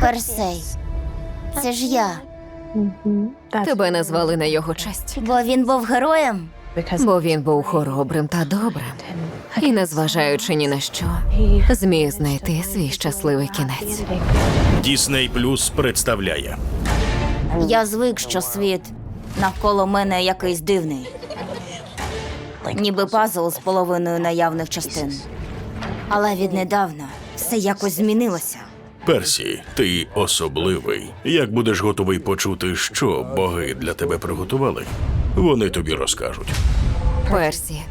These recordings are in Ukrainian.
Персей. Це ж я. Тебе назвали на його честь, Бо він був героєм. бо він був хоробрим та добрим. І, незважаючи ні на що, зміг знайти свій щасливий кінець. Дісней Плюс представляє Я звик, що світ навколо мене якийсь дивний. Ніби пазл з половиною наявних частин. Але віднедавна все якось змінилося. Персі. Ти особливий. Як будеш готовий почути, що боги для тебе приготували, вони тобі розкажуть. Персі,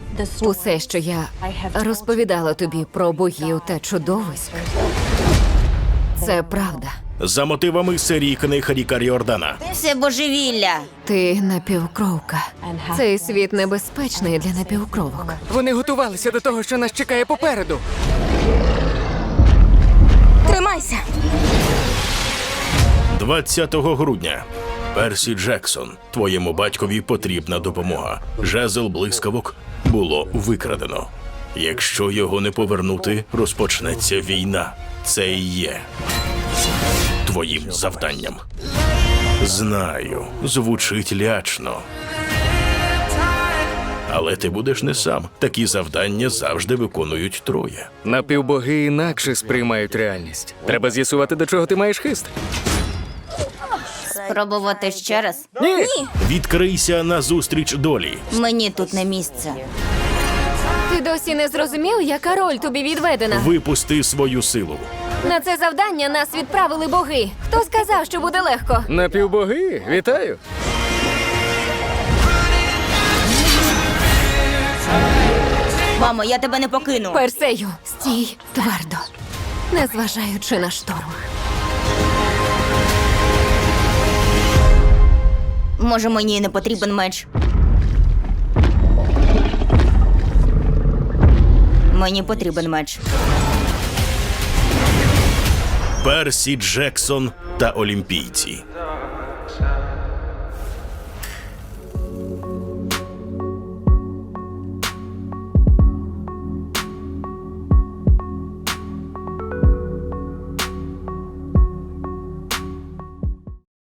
усе, що я розповідала тобі про богів та чудовиськ, це правда. За мотивами серії книг Ріка Ріордана. Це божевілля. Ти напівкровка. Цей світ небезпечний для напівкровок. Вони готувалися до того, що нас чекає попереду. Тримайся! 20 грудня. Персі Джексон. Твоєму батькові потрібна допомога. Жезл блискавок було викрадено. Якщо його не повернути, розпочнеться війна. Це і є твоїм завданням. Знаю, звучить лячно. Але ти будеш не сам. Такі завдання завжди виконують троє. Напівбоги інакше сприймають реальність. Треба з'ясувати, до чого ти маєш хист. Спробувати ще раз. Ні! Відкрийся назустріч долі. Мені тут не місце. Ти досі не зрозумів, яка роль тобі відведена. Випусти свою силу. На це завдання нас відправили боги. Хто сказав, що буде легко? Напівбоги, вітаю! Мамо, я тебе не покину. Персею, стій твердо, незважаючи на шторм. Може, мені і не потрібен меч. Мені потрібен меч. Персі Джексон та Олімпійці.